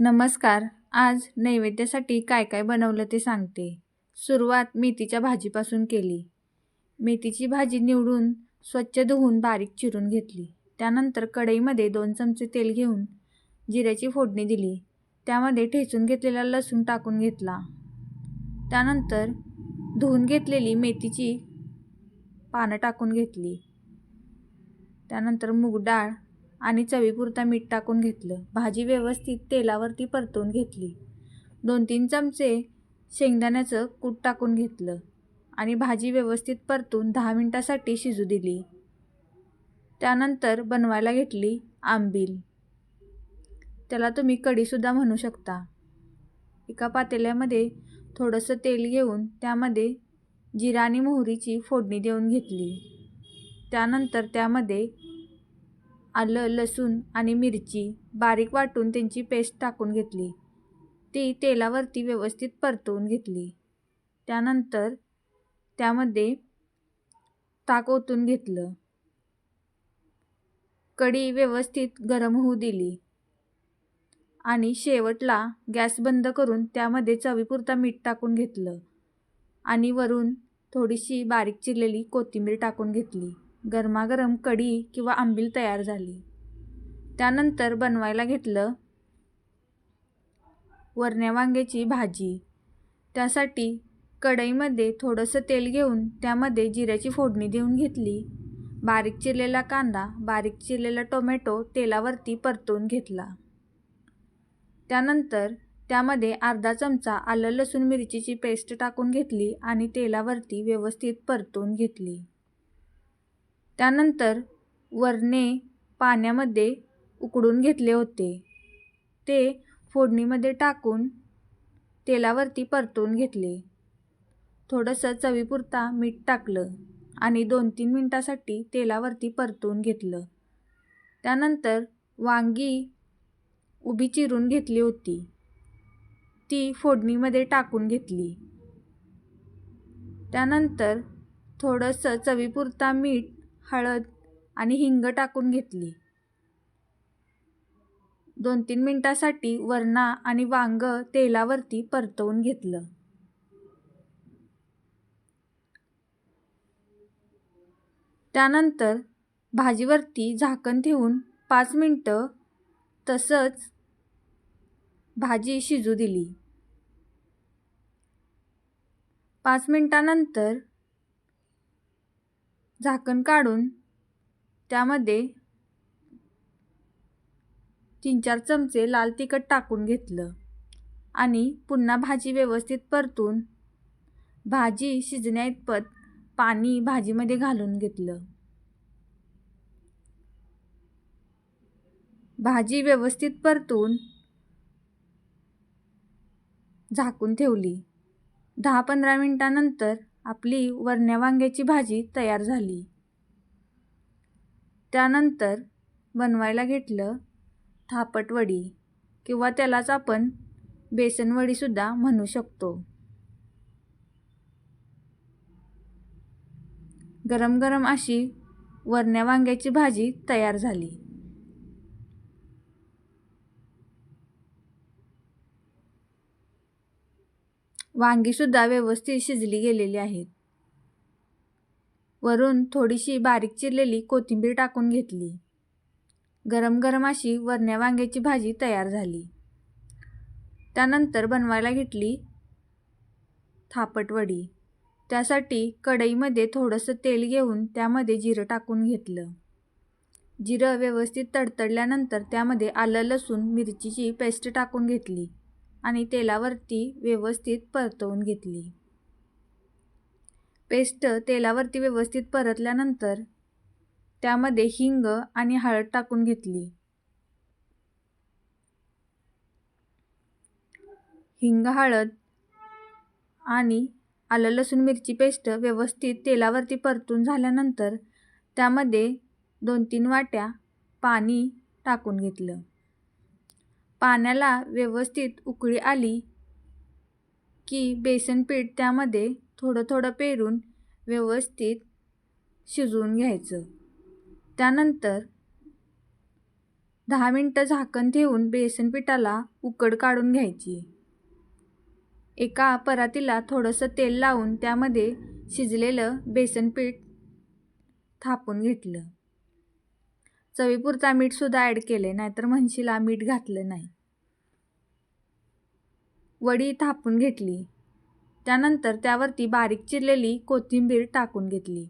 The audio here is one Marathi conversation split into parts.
नमस्कार. आज नैवेद्यासाठी काय काय बनवलं ते सांगते. सुरुवात मेथीच्या भाजीपासून केली. मेथीची भाजी निवडून स्वच्छ धुवून बारीक चिरून घेतली. त्यानंतर कढईमध्ये दोन चमचे तेल घेऊन जिऱ्याची फोडणी दिली. त्यामध्ये ठेचून घेतलेला लसूण टाकून घेतला. त्यानंतर धुवून घेतलेली मेथीची पानं टाकून घेतली. त्यानंतर मूग डाळ आणि चवीपुरता मीठ टाकून घेतलं. भाजी व्यवस्थित तेलावरती परतवून घेतली. दोन तीन चमचे शेंगदाण्याचं कूट टाकून घेतलं आणि भाजी व्यवस्थित परतून दहा मिनटासाठी शिजू दिली. त्यानंतर बनवायला घेतली आंबील. त्याला तुम्ही कढीसुद्धा म्हणू शकता. एका पातेल्यामध्ये थोडंसं तेल घेऊन त्यामध्ये जिरा आणि मोहरीची फोडणी देऊन घेतली. त्यानंतर त्यामध्ये आलं लसूण आणि मिरची बारीक वाटून त्यांची पेस्ट टाकून घेतली. ती तेलावरती व्यवस्थित परतवून घेतली. त्यानंतर त्यामध्ये ताक ओतून घेतलं. कढी व्यवस्थित गरम होऊ दिली आणि शेवटला गॅस बंद करून त्यामध्ये चवीपुरता मीठ टाकून घेतलं आणि वरून थोडीशी बारीक चिरलेली कोथिंबीर टाकून घेतली. गरमागरम कढी किंवा आंबील तयार झाली. त्यानंतर बनवायला घेतलं वरण्या वांग्याची भाजी. त्यासाठी कढईमध्ये थोडंसं तेल घेऊन त्यामध्ये जिऱ्याची फोडणी देऊन घेतली. बारीक चिरलेला कांदा बारीक चिरलेला टोमॅटो तेलावरती परतून घेतला. त्यानंतर त्यामध्ये अर्धा चमचा आलं लसूण मिरचीची पेस्ट टाकून घेतली आणि तेलावरती व्यवस्थित परतून घेतली. त्यानंतर वरणे पाण्यामध्ये उकडून घेतले होते. ते फोडणीमध्ये टाकून तेलावरती परतून घेतले. थोडंसं चवीपुरता मीठ टाकलं आणि दोन तीन मिनटासाठी तेलावरती परतून घेतलं. त्यानंतर वांगी उभी चिरून घेतली होती. ती फोडणीमध्ये टाकून घेतली. त्यानंतर थोडंसं चवीपुरता मीठ हळद आणि हिंग टाकून घेतली. दोन तीन मिनटासाठी वरणा आणि वांग तेलावरती परतवून घेतलं. त्यानंतर भाजीवरती झाकण ठेवून पाच मिनटं तसंच भाजी शिजू दिली. पाच मिनटानंतर झाकण काढून त्यामध्ये तीन चार चमचे लाल तिखट टाकून घेतलं आणि पुन्हा भाजी व्यवस्थित परतून भाजी शिजण्याइतपत पाणी भाजीमध्ये घालून घेतलं. भाजी व्यवस्थित परतून झाकून ठेवली. दहा पंधरा मिनटानंतर आपली वरण्या वांग्याची भाजी तयार झाली. त्यानंतर बनवायला घेतलं थापटवडी किंवा त्यालाच आपण बेसनवडीसुद्धा म्हणू शकतो. गरम गरम अशी वरण्या वांग्याची भाजी तयार झाली. वांगीसुद्धा व्यवस्थित शिजली गेलेली आहेत. वरून थोडीशी बारीक चिरलेली कोथिंबीर टाकून घेतली. गरम गरम अशी वरण्या वांग्याची भाजी तयार झाली. त्यानंतर बनवायला घेतली थापटवडी त्यासाठी कढईमध्ये थोडंसं तेल घेऊन त्यामध्ये जिरं टाकून घेतलं. जिरं व्यवस्थित तडतडल्यानंतर त्यामध्ये आलं लसूण मिरचीची पेस्ट टाकून घेतली. आणि तेलावरती व्यवस्थित परतवून घेतली. पेस्ट तेलावरती व्यवस्थित परतल्यानंतर त्यामध्ये हिंग आणि हळद टाकून घेतली. हिंग हळद आणि आलं लसूण मिरची पेस्ट व्यवस्थित तेलावरती परतून झाल्यानंतर त्यामध्ये दोन तीन वाट्या पाणी टाकून घेतलं. पाण्याला व्यवस्थित उकळी आली की बेसन पीठ त्यामध्ये थोडं थोडं पेरून व्यवस्थित शिजवून घ्यायचं. त्यानंतर दहा मिनटं झाकण ठेवून बेसन पिठाला उकड काढून घ्यायची. एका परातीला थोडंसं तेल लावून त्यामध्ये शिजलेलं बेसन पीठ थापून घेतलं. चवीपुरता मीठसुद्धा ॲड केले नाहीतर म्हणशीला मीठ घातलं नाही. वडी थापून घेतली. त्यानंतर त्यावरती बारीक चिरलेली कोथिंबीर टाकून घेतली.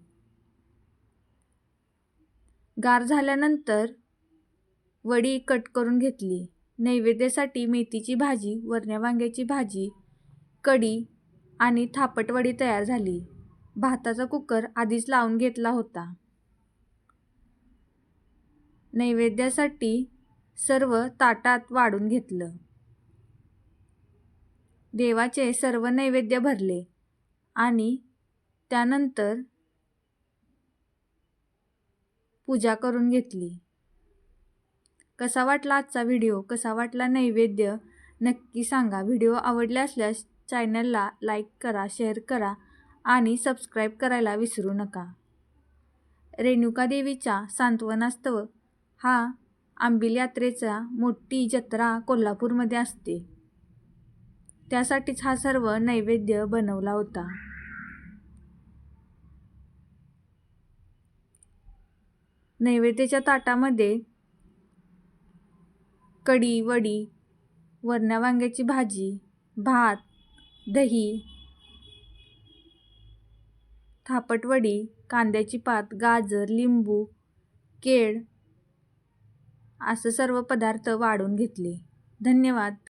गार झाल्यानंतर वडी कट करून घेतली. नैवेद्यासाठी मेथीची भाजी वरण्या वांग्याची भाजी कढी आणि थापटवडी तयार झाली. भाताचा कुकर आधीच लावून घेतला होता. नैवेद्यासाठी सर्व ताटात वाढून घेतलं. देवाचे सर्व नैवेद्य भरले. आणि त्यानंतर पूजा करून घेतली. कसा वाटला आजचा व्हिडिओ? कसा वाटला नैवेद्य? नक्की सांगा. व्हिडिओ आवडले असल्यास चॅनलला लाईक करा शेअर करा आणि सबस्क्राईब करायला विसरू नका. रेणुका देवीच्या सांत्वनास्तव हा आंबील यात्रेचा मोठी जत्रा कोल्हापूरमध्ये असते. त्यासाठीच हा सर्व नैवेद्य बनवला होता. नैवेद्याच्या ताटामध्ये कढी वडी वरण्या वांग्याची भाजी भात दही थापटवडी कांद्याची पात गाजर लिंबू केळ असं सर्व पदार्थ वाढून घेतले. धन्यवाद.